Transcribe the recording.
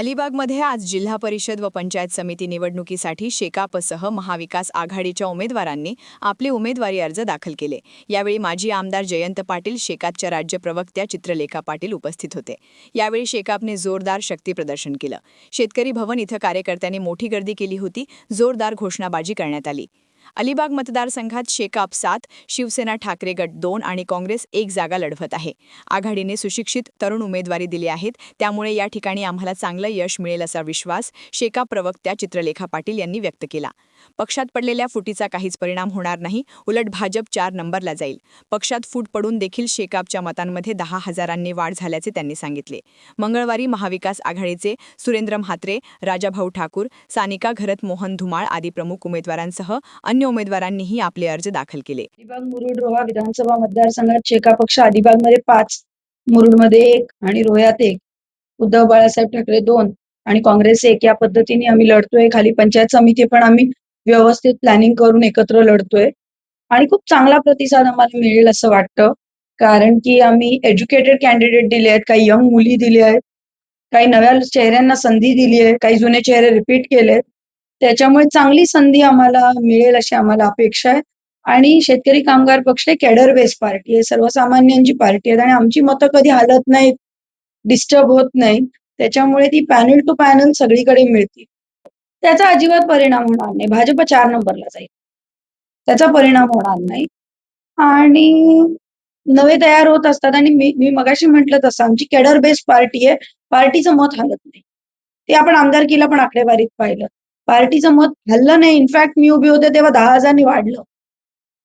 अलिबागमध्ये आज जिल्हा परिषद व पंचायत समिती निवडणुकीसाठी शेकापसह महाविकास आघाडीच्या उमेदवारांनी आपले उमेदवारी अर्ज दाखल केले. यावेळी माजी आमदार जयंत पाटील शेकापच्या राज्य प्रवक्त्या चित्रलेखा पाटील उपस्थित होते. यावेळी शेकापने जोरदार शक्ती प्रदर्शन केलं. शेतकरी भवन इथं कार्यकर्त्यांनी मोठी गर्दी केली होती. जोरदार घोषणाबाजी करण्यात आली. अलिबाग मतदारसंघात शेकाप सात शिवसेना ठाकरे गट दोन आणि काँग्रेस एक जागा लढवत आहे. आघाडीने सुशिक्षित तरुण उमेदवारी दिली आहेत. त्यामुळे या ठिकाणी आम्हाला चांगलं यश मिळेल असा विश्वास शेकाप प्रवक्त्या चित्रलेखा पाटील यांनी व्यक्त केला. पक्षात पडलेल्या फुटीचा काहीच परिणाम होणार नाही. उलट भाजप चार नंबरला जाईल. पक्षात फूट पडून देखील शेकापच्या मतांमध्ये दहा हजारांनी वाढ झाल्याचे त्यांनी सांगितले. मंगळवारी महाविकास आघाडीचे सुरेंद्र म्हात्रे राजाभाऊ ठाकूर सानिका घरत मोहन धुमाळ आदी प्रमुख उमेदवारांसह अन्य उमेदवारांनीही आपले अर्ज दाखल केले. अलिबाग मुरुड रोहा विधानसभा मतदारसंघात शेका पक्ष अलिबागमध्ये पाच मुरुडमध्ये एक आणि रोह्यात एक. उद्धव बाळासाहेब ठाकरे दोन आणि काँग्रेस एक. या पद्धतीने आम्ही लढतोय. खाली पंचायत समिती पण आम्ही व्यवस्थित प्लॅनिंग करून एकत्र लढतोय. आणि खूप चांगला प्रतिसाद आम्हाला मिळेल असं वाटतं. कारण की आम्ही एज्युकेटेड कॅन्डिडेट दिले आहेत. काही यंग मुली दिली आहेत. काही नव्या चेहऱ्यांना संधी दिली आहे. काही जुने चेहरे रिपीट केलेत. त्याच्यामुळे चांगली संधी आम्हाला मिळेल अशी आम्हाला अपेक्षा आहे. आणि शेतकरी कामगार पक्ष हे कॅडर बेस पार्टी आहे. सर्वसामान्यांची पार्टी आहे आणि आमची मतं कधी हलत नाहीत डिस्टर्ब होत नाही त्याच्यामुळे ती पॅनल टू पॅनल सगळीकडे मिळतील. त्याचा अजिबात परिणाम होणार नाही. भाजप चार नंबरला जाईल. त्याचा परिणाम होणार नाही. आणि नवे तयार होत असतात. आणि मी मी मगाशी म्हटलं तसं आमची कॅडर बेस पार्टी आहे. पार्टीचं मत हालत नाही. ते आपण आमदारकीला पण आकडेवारीत पाहिलं. पार्टीचं मत हल्लं नाही. इनफॅक्ट मी उभी होते तेव्हा दहा हजारांनी वाढलं.